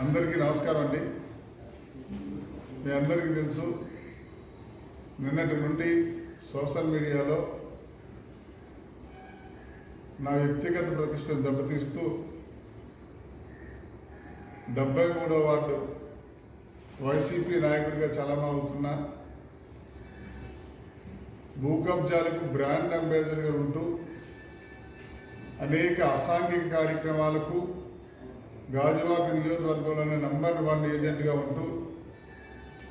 అందరికీ నమస్కారం అండి. మీ అందరికీ తెలుసు నిన్నటి నుండి సోషల్ మీడియాలో నా వ్యక్తిగత ప్రతిష్టను దెబ్బతీస్తూ డెబ్బై మూడో వార్డు వైసీపీ నాయకుడిగా చలమా అవుతున్న భూ కబ్జాలకు బ్రాండ్ అంబాసిడర్గా ఉంటూ అనేక అసాంఘిక కార్యక్రమాలకు గాజువాక నియోజకవర్గంలోనే నంబర్ వన్ ఏజెంట్గా ఉంటూ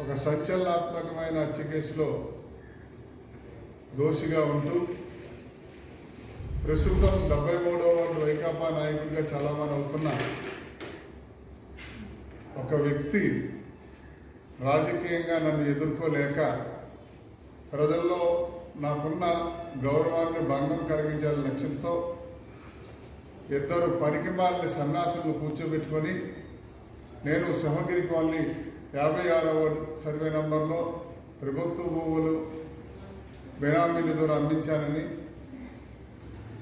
ఒక సంచలనాత్మకమైన హత్య కేసులో దోషిగా ఉంటూ ప్రస్తుతం డెబ్బై మూడవ వార్డు వైకాపా నాయకుడిగా చాలామంది అవుతున్న ఒక వ్యక్తి రాజకీయంగా నన్ను ఎదుర్కోలేక ప్రజల్లో నాకున్న గౌరవాన్ని భంగం కలిగించాలనే లక్ష్యంతో ఇద్దరు పనికిమాలిన సన్యాసులను కూర్చోబెట్టుకొని నేను సింహగిరి కాలనీ యాభై ఆరవ సర్వే నంబర్లో ప్రభుత్వ భూములు బెనామీల ద్వారా అమ్మించానని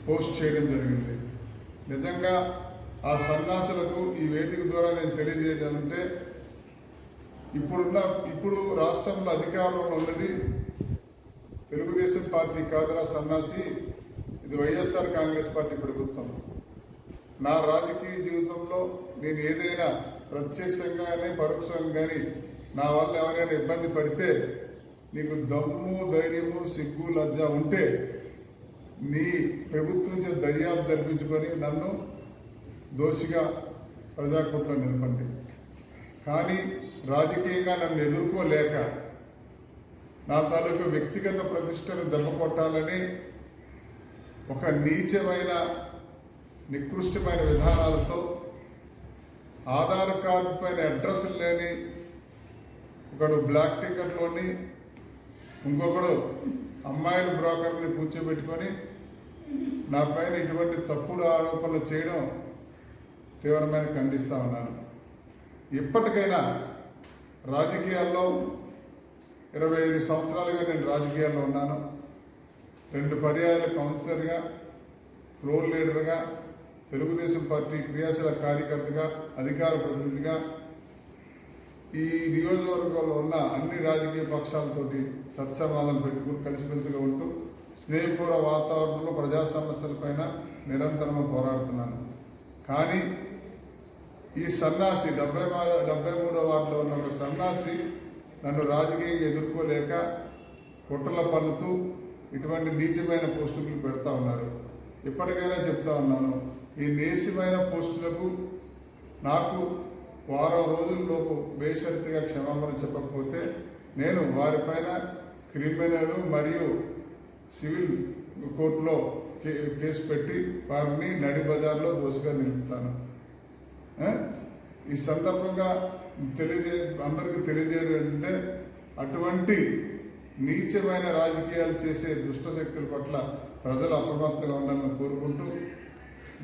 పోస్ట్ చేయడం జరిగింది. నిజంగా ఆ సన్యాసులకు ఈ వేదిక ద్వారా నేను తెలియజేయాలంటే ఇప్పుడున్న ఇప్పుడు రాష్ట్రంలో అధికారంలో ఉన్నది తెలుగుదేశం పార్టీ కాదురా సన్నాసి ఇది వైఎస్ఆర్ కాంగ్రెస్ పార్టీ ప్రభుత్వం. నా రాజకీయ జీవితంలో నేను ఏదైనా ప్రత్యక్షంగా కానీ పరోక్షంగా కానీ నా వల్ల ఎవరైనా ఇబ్బంది పడితే నీకు దమ్ము ధైర్యము సిగ్గు లజ్జ ఉంటే నీ ప్రభుత్వం చే దర్యాప్తు జరిపించుకొని నన్ను దోషిగా ప్రజాకోట్లో నిలపండి. కానీ రాజకీయంగా నన్ను ఎదుర్కోలేక నా తాలూకు వ్యక్తిగత ప్రతిష్టను దెబ్బ కొట్టాలని ఒక నీచమైన నికృష్టమైన విధానాలతో ఆధార్ కార్డు పైన అడ్రస్ లేని ఒకడు బ్లాక్ టికెట్లోని ఇంకొకడు అమ్మాయిల బ్రోకర్ని కూర్చోబెట్టుకొని నా పైన ఇటువంటి తప్పుడు ఆరోపణలు చేయడం తీవ్రమైన ఖండిస్తూ ఉన్నాను. ఇప్పటికైనా రాజకీయాల్లో ఇరవై ఐదు సంవత్సరాలుగా నేను రాజకీయాల్లో ఉన్నాను. రెండు పర్యాయాల కౌన్సిలర్గా ఫ్లోర్ లీడర్గా తెలుగుదేశం పార్టీ క్రియాశీల కార్యకర్తగా అధికార ప్రతినిధిగా ఈ నియోజకవర్గంలో ఉన్న అన్ని రాజకీయ పక్షాలతోటి సత్సమాధానం పెట్టుకుని కలిసిమెలిసిగా ఉంటూ స్నేహపూర్వ వాతావరణంలో ప్రజా సమస్యలపైన నిరంతరం పోరాడుతున్నాను. కానీ ఈ సన్నాసి డెబ్బై డెబ్బై మూడో వార్డులో ఉన్న ఒక సన్నాసి నన్ను రాజకీయంగా ఎదుర్కోలేక కుట్రల పన్నుతూ ఇటువంటి నీచమైన పోస్టులు పెడతా ఉన్నారు. ఇప్పటికైనా చెప్తా ఉన్నాను ఈ నీచమైన పోస్టులకు నాకు వారం రోజుల్లోపు బేషరతుగా క్షమాపణ చెప్పకపోతే నేను వారిపైన క్రిమినల్ మరియు సివిల్ కోర్టులో కేసు పెట్టి వారిని నడి బజార్లో దోషిగా నిలుపుతాను ఈ సందర్భంగా తెలియజే అందరికీ తెలియజేయాలంటే అటువంటి నీచమైన రాజకీయాలు చేసే దుష్ట శక్తుల పట్ల ప్రజలు అప్రమత్తంగా ఉండాలని కోరుకుంటూ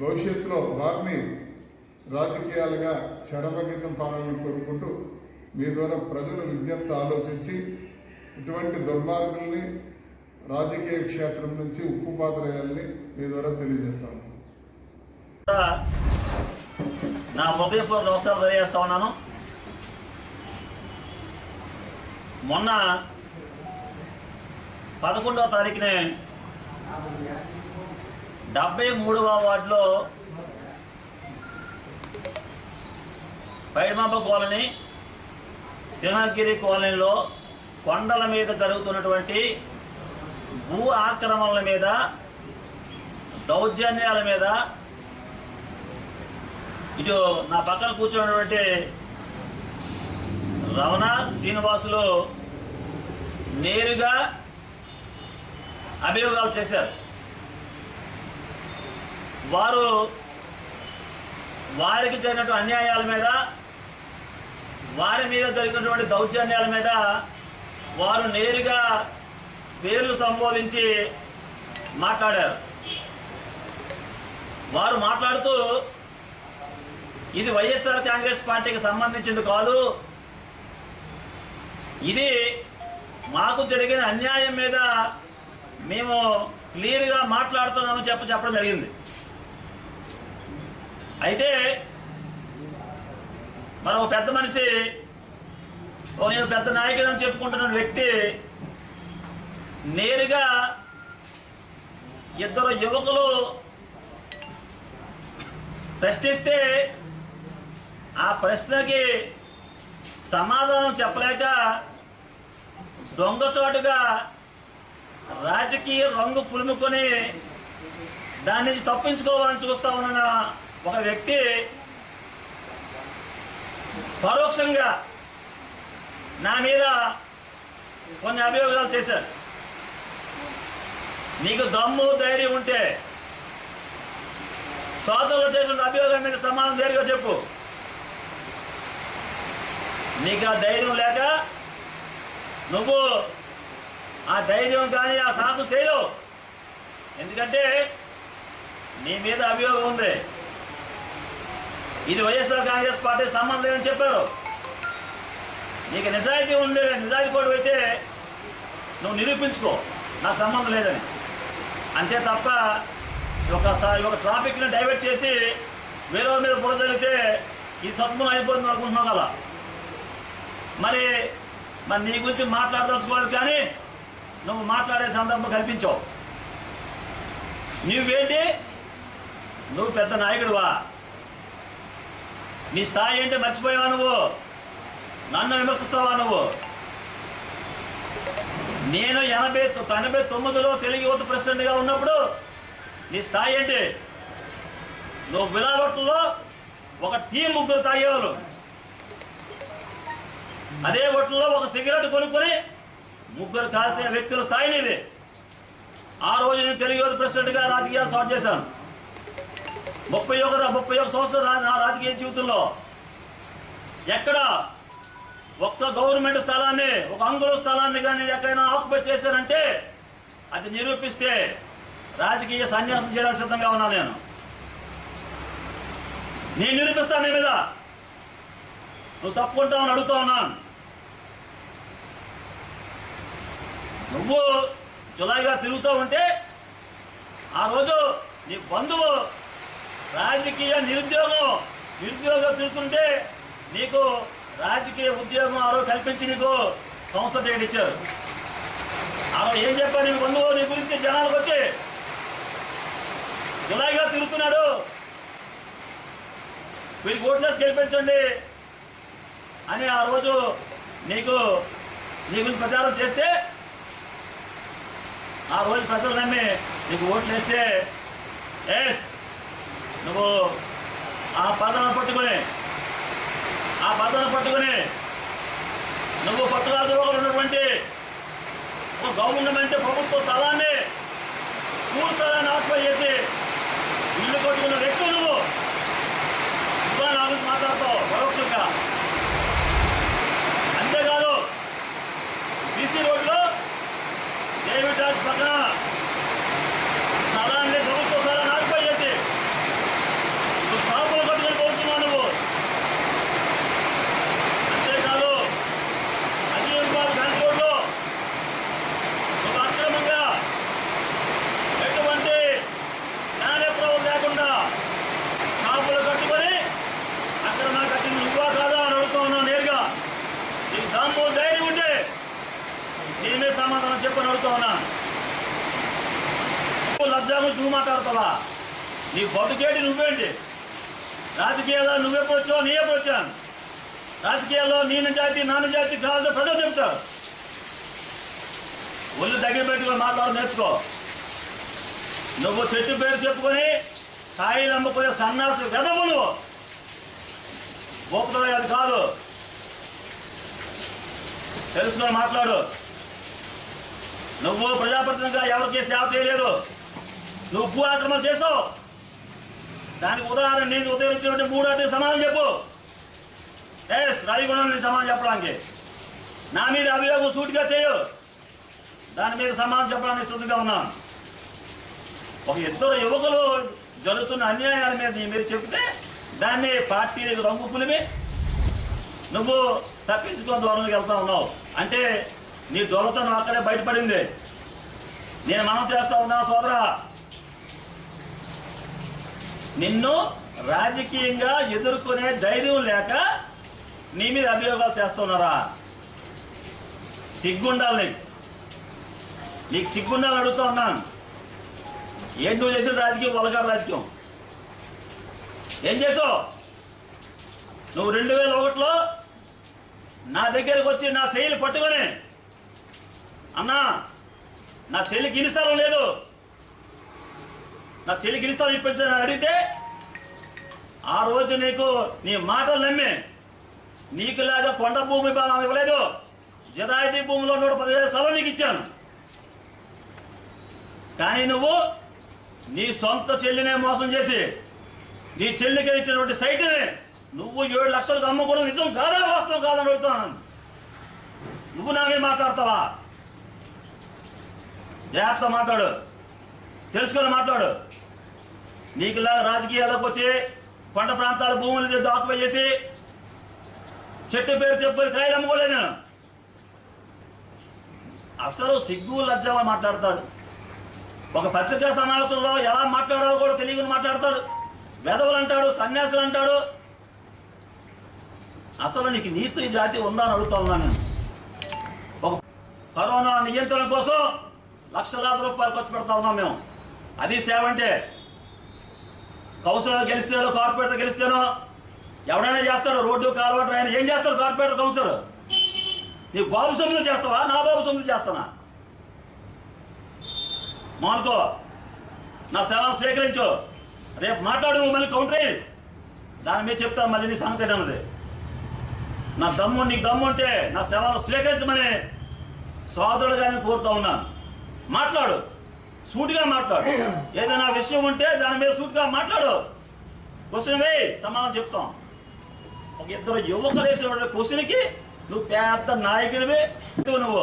భవిష్యత్తులో వారిని రాజకీయాలుగా చరమగీతం పాడాలని కోరుకుంటూ మీ ద్వారా ప్రజలు విజ్ఞప్తి ఆలోచించి ఇటువంటి దుర్మార్గుల్ని రాజకీయ క్షేత్రం నుంచి ఉప్పు ఉప్పుపాత్రేయాలని మీ ద్వారా తెలియజేస్తాను. నా హృదయపూర్వక నమస్కారం తెలియజేస్తా ఉన్నాను. మొన్న పదకొండవ తారీఖునే డెబ్బై మూడవ వార్డులో పైడమాంబ కాలనీ సింహగిరి కాలనీలో కొండల మీద జరుగుతున్నటువంటి భూ ఆక్రమణల మీద దౌర్జన్యాల మీద ఇటు నా పక్కన కూర్చున్నటువంటి రమణ శ్రీనివాసులు నేరుగా అభియోగాలు చేశారు. వారు వారికి జరిగినటువంటి అన్యాయాల మీద వారి మీద జరిగినటువంటి దౌర్జన్యాల మీద వారు నేరుగా పేర్లు సంబోధించి మాట్లాడారు. వారు మాట్లాడుతూ ఇది వైఎస్ఆర్ కాంగ్రెస్ పార్టీకి సంబంధించింది కాదు. ఇది మాకు జరిగిన అన్యాయం మీద మేము క్లియర్గా మాట్లాడుతున్నామని చెప్ప చెప్పడం జరిగింది. అయితే మనం ఒక పెద్ద మనిషి ఓ నేను పెద్ద నాయకుడు అని చెప్పుకుంటున్న వ్యక్తి నేరుగా ఇద్దరు యువకులు ప్రశ్నిస్తే ఆ ప్రశ్నకి సమాధానం చెప్పలేక దొంగచోటుగా రాజకీయ రంగు పులుముకొని దాని నుంచి తప్పించుకోవాలని చూస్తా ఉన్న ఒక వ్యక్తి పరోక్షంగా నా మీద కొన్ని అభియోగాలు చేశారు. నీకు దమ్ము ధైర్యం ఉంటే సోదరులు చేసిన అభియోగం మీద సమానం ధైర్యంగా చెప్పు. నీకు ఆ ధైర్యం లేక నువ్వు ఆ ధైర్యం కానీ ఆ సాహసం చేయలేవు. ఎందుకంటే నీ మీద అభియోగం ఉంది. ఇది వైఎస్ఆర్ కాంగ్రెస్ పార్టీ సంబంధం లేదని చెప్పారు. నీకు నిజాయితీ ఉండే నిజాయితీ కూడా అయితే నువ్వు నిరూపించుకో. నాకు సంబంధం లేదని. అంతే తప్ప ఒక ఒక ట్రాఫిక్ని డైవర్ట్ చేసి వేరే మీద బురదలితే ఈ సత్మం అయిపోతుంది అనుకుంటున్నావు కదా. మరి మరి నీ గురించి మాట్లాడదలుచుకోలేదు కానీ నువ్వు మాట్లాడే సందర్భం కల్పించావు. నువ్వేంటి? నువ్వు పెద్ద నాయకుడువా? నీ స్థాయి ఏంటి మర్చిపోయావా నువ్వు? నన్ను విమర్శిస్తావా నువ్వు? నేను ఎనభై తొ- ఎనభై తొమ్మిదిలో తెలుగు యువత ప్రెసిడెంట్గా ఉన్నప్పుడు నీ స్థాయి ఏంటి? నువ్వు విలావట్లో ఒక టీం ముగ్గురు తాగేవాళ్ళు. అదే బొట్టులో ఒక సిగరెట్ కొనుక్కొని ముగ్గురు కాల్చిన వ్యక్తుల స్థాయి నీది. ఆ రోజు నేను తెలుగు యువత ప్రెసిడెంట్గా రాజకీయాలు స్టార్ట్ చేశాను. ముప్పై ఒక ముప్పై ఒక సంవత్సరం నా రాజకీయ జీవితంలో. ఎక్కడ? ఒక్క గవర్నమెంట్ స్థలాన్ని ఒక అంగుళ స్థలాన్ని కానీ ఎక్కడైనా ఆక్యుపై చేశారంటే అది నిరూపిస్తే రాజకీయ సన్యాసం చేయడానికి సిద్ధంగా ఉన్నాను నేను. నేను నిరూపిస్తాను నీ మీద. నువ్వు తప్పుకుంటావని అడుగుతా ఉన్నాను నువ్వు జులైగా తిరుగుతూ ఉంటే ఆ రోజు నీ బంధువు రాజకీయ నిరుద్యోగం. నిరుద్యోగం తిరుగుతుంటే నీకు రాజకీయ ఉద్యోగం ఆరో కల్పించి నీకు సంస్థ టికెట్ ఇచ్చారు ఆ ఏం చెప్పారు నీ బంధువు? నీ గురించి జనాలకు వచ్చి గులాయిగా తిరుగుతున్నాడు. వీరికి ఓట్లేసి గెలిపించండి అని ఆ రోజు నీకు నీ గురించి ప్రచారం చేస్తే ఆ రోజు ప్రజలు నమ్మి నీకు ఓట్లు వేస్తే ఎస్ నువ్వు ఆ పదాలను పట్టుకుని ఆ పదాలను పట్టుకుని నువ్వు కొత్తగా ఉన్నటువంటి ఒక గవర్నమెంట్ ప్రభుత్వ స్థలాన్ని స్కూల్ స్థలాన్ని ఆక్యుపై చేసి ఇల్లు కొట్టుకున్న వ్యక్తులు నువ్వు ఇంకా నా గురించి మాట్లాడతావు పరోక్షంగా అంతేకాదు బీసీ రోడ్లో డేవిడ్ రాజ్ పక్కన స్థలాన్ని ప్రభుత్వ స్థలాన్ని ఆక్యుపై చేసి నువ్వు షాపులు కట్టుకొని పోతున్నావు నువ్వు అంతేకాదు అజీబాద్ గంట రోడ్లో నువ్వు అక్రమంగా ఎటువంటి న్యాయప్రవం లేకుండా షాపులు కట్టుకొని అక్కడ నాకు కట్టిన నువ్వా కాదా అని అడుగుతూ ఉన్నావు నేరుగా నీకు దమ్ము ధైర్యం ఉంటే నీ మీద సమాధానం చెప్పని అడుగుతూ ఉన్నాను నువ్వు లబ్జాము నువ్వు మాట్లాడతావా నీ బతుకేటి నువ్వేంటి? రాజకీయాల్లో నువ్వే పోచావు నీయే పోచాను రాజకీయాల్లో నీ జాతి నాన్న జాతి కాదు ప్రజలు చెప్తారు. ఒళ్ళు దగ్గర పెట్టుకొని మాట్లాడడం నేర్చుకో. నువ్వు చెట్టు పేరు చెప్పుకొని కాయలు అమ్ముకునే సన్నాసి వెదవు నువ్వు గోపుతో అది కాదు. తెలుసుకొని మాట్లాడు. నువ్వు ప్రజాప్రతినిధిగా ఎవరికి సేవ చేయలేదు. నువ్వు భూ ఆక్రమణ చేసావు. దానికి ఉదాహరణ నేను ఉదయించినటువంటి మూడు అంటే సమాధానం చెప్పు. ఎస్ రాయగుణం నేను సమాధానం చెప్పడానికి. నా మీద అభియోగం సూటిగా చేయు. దాని మీద సమాధానం చెప్పడానికి సిద్ధంగా ఉన్నాను. ఒక ఇద్దరు యువకులు జరుగుతున్న అన్యాయాల మీద నీ మీరు చెప్తే దాన్ని పార్టీ రంగు పులిమి. నువ్వు తప్పించుకొని దూరంలోకి వెళ్తా ఉన్నావు. అంటే నీ దొరతను అక్కడే బయటపడింది. నేను మనం చేస్తా ఉన్నా సోదరా. నిన్ను రాజకీయంగా ఎదుర్కొనే ధైర్యం లేక నీ మీద అభియోగాలు చేస్తున్నారా? సిగ్గుండాలి నీకు. నీకు సిగ్గుండాలని అడుగుతా ఉన్నాను. ఏం నువ్వు చేసిన రాజకీయం? వలగారు రాజకీయం. ఏం చేసావు? నువ్వు రెండు వేల ఒకటిలో నా దగ్గరకు వచ్చి నా చెయ్యిలు పట్టుకొని అన్నా నా చెల్లికి ఇనిస్తారం లేదు. నా చెల్లి ఇనిస్తారం ఇప్పించని అడిగితే ఆ రోజు నీకు నీ మాటలు నమ్మి. నీకు లాగా కొండ భూమి బాగా ఇవ్వలేదు. జదాయితీ భూమిలో నూట పదిహేను స్థలం నీకు ఇచ్చాను. కానీ నువ్వు నీ సొంత చెల్లినే మోసం చేసి నీ చెల్లికి ఇచ్చినటువంటి సైట్ని నువ్వు ఏడు లక్షలకు అమ్ముకోవడం నిజం కాదా వాస్తవం కాదని అడుగుతున్నాను. నువ్వు నామే మాట్లాడతావా? జాగ్రత్త మాట్లాడు. తెలుసుకొని మాట్లాడు. నీకులా రాజకీయాలకు వచ్చి కొండ ప్రాంతాల భూములు దాకుపై చేసి చెట్టు పేరు చెప్పుకొని కాయలు అమ్ముకోలేదు నేను. అసలు సిగ్గు లజ్జ మాట్లాడతాడు. ఒక పత్రికా సమావేశంలో ఎలా మాట్లాడాలో కూడా తెలియని మాట్లాడతాడు. వెధవలు అంటాడు సన్యాసులు అంటాడు. అసలు నీకు నీతి జాతి ఉందా అని అడుగుతా ఉన్నాను నేను. ఒక కరోనా నియంత్రణ కోసం లక్షలాది రూపాయలు ఖర్చు పెడతా ఉన్నాం మేము. అది సేవ అంటే కౌన్సిలర్ గెలిస్తేనో కార్పొరేటర్ గెలిస్తేనో ఎవడైనా చేస్తాడు రోడ్డు కాలువటర్ ఆయన ఏం చేస్తాడు కార్పొరేటర్ కౌన్సిలర్? నీ బాబు సొమ్మిది చేస్తావా? నా బాబు సొమ్మిది చేస్తానా? మానుకో నా సేవను స్వీకరించు. రేపు మాట్లాడు మళ్ళీ కౌంటర్ దాని మీద చెప్తా మళ్ళీ నీ సంగతి అన్నది నా దమ్ము నీకు దమ్ము ఉంటే నా సేవను స్వీకరించమని సోదరుడుగా నేను కోరుతా ఉన్నాను. మాట్లాడు. సూటిగా మాట్లాడు. ఏదైనా విషయం ఉంటే దాని మీద సూటిగా మాట్లాడు. క్వశ్చన్ వే సమాధానం చెప్తాం. ఒక ఇద్దరు యువకులు వేసిన క్వశ్చన్కి నువ్వు పెద్ద నాయకుడివి నువ్వు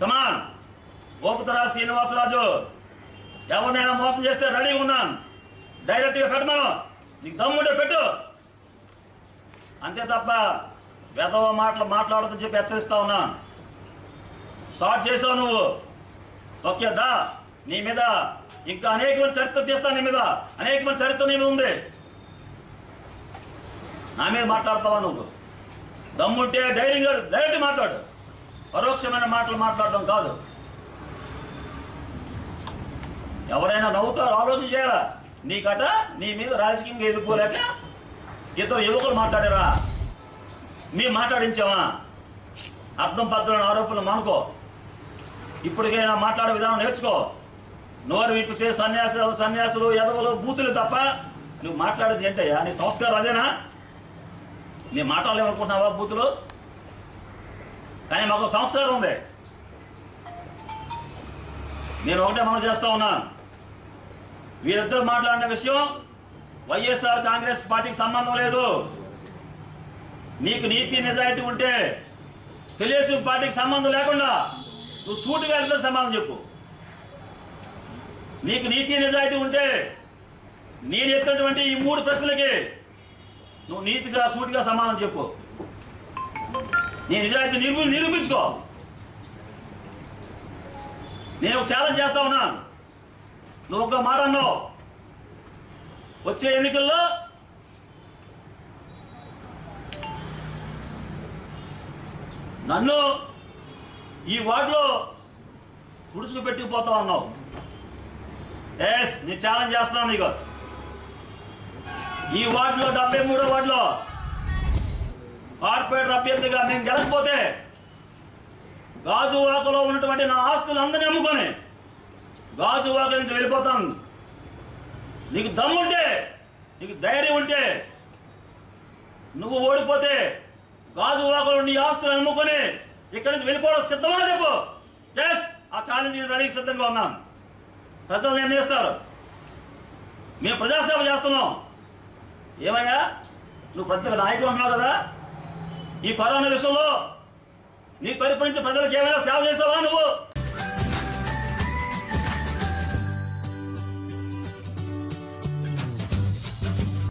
కమాన్ ఓపుతరా శ్రీనివాసరాజు ఎవరినైనా మోసం చేస్తే రెడీ ఉన్నాను. డైరెక్ట్గా పెట్టమను. నీకు దమ్ముంటే పెట్టు. అంతే తప్ప వెధవ మాటలు మాట్లాడదని చెప్పి హెచ్చరిస్తా ఉన్నాను. షార్ట్ చేసావు నువ్వు. ఓకే దా. నీ మీద ఇంకా అనేకమైన చరిత్ర తీస్తా నీ మీద. అనేకమైన చరిత్ర నీ మీద ఉంది. నా మీద మాట్లాడతావా నువ్వు? దమ్ముంటే ధైర్యంగా డైరెక్ట్ మాట్లాడు. పరోక్షమైన మాటలు మాట్లాడడం కాదు. ఎవరైనా నవ్వుతారు ఆలోచన చేయాలా? నీకట నీ మీద రాజకీయంగా ఎదుర్కోలేక ఇద్దరు యువకులు మాట్లాడారా? మేము మాట్లాడించామా? అర్థం పద్ధతులను ఆరోపణలు మానుకో. ఇప్పటికైనా మాట్లాడే విధానం నేర్చుకో. నోరు విప్పితే సన్యాసులు సన్యాసులు ఎదవలు బూతులు తప్ప నువ్వు మాట్లాడేది ఏంటయ్యా? నీ సంస్కారం అదేనా? నీ మాట్లాడలేమనుకుంటున్నావా బూతులు? కానీ మాకు సంస్కారం ఉంది. నేను ఒకటే మనం చేస్తా ఉన్నాను వీరిద్దరు మాట్లాడిన విషయం వైఎస్ఆర్ కాంగ్రెస్ పార్టీకి సంబంధం లేదు. నీకు నీతి నిజాయితీ ఉంటే తెలుగుదేశం పార్టీకి సంబంధం లేకుండా నువ్వు సూటిగా వెళ్తే సమాధానం చెప్పు. నీకు నీతి నిజాయితీ ఉంటే నేను ఎత్తినటువంటి ఈ మూడు ప్రశ్నలకి నువ్వు నీతిగా సూటిగా సమాధానం చెప్పు. నీ నిజాయితీ నిరూ నిరూపించుకో. నేను ఒక ఛాలెంజ్ చేస్తా ఉన్నాను. నువ్వు ఒక మాట అన్నావు. వచ్చే ఎన్నికల్లో నన్ను ఈ వార్డులో పుడుచుకు పెట్టుకుపోతా ఉన్నావు. ఎస్ నేను ఛాలెంజ్ చేస్తున్నాను నీకు. ఈ వార్డులో డెబ్బై మూడో వార్డులో కార్పొరేటర్ అభ్యర్థిగా మేము గెలకపోతే గాజువాకలో ఉన్నటువంటి నా ఆస్తులు అందరినీ అమ్ముకొని గాజువాక నుంచి వెళ్ళిపోతాను. నీకు దమ్ముంటే నీకు ధైర్యం ఉంటే నువ్వు ఓడిపోతే గాజువాకలో నీ ఆస్తులు అమ్ముకొని ఇక్కడి నుంచి వెళ్ళిపోవడం సిద్ధమా చెప్పు? ఎస్ ఆ ఛాలెంజ్ రెడీకి సిద్ధంగా ఉన్నాను. ప్రజలు చేస్తారు? మేము ప్రజాసేవ చేస్తున్నాం. ఏమయ్యా? నువ్వు ప్రతి నాయకుడు అన్నావు కదా? ఈ కరోనా విషయంలో నీ తరపు నుంచి ప్రజలకు ఏమైనా సేవ చేసావా నువ్వు?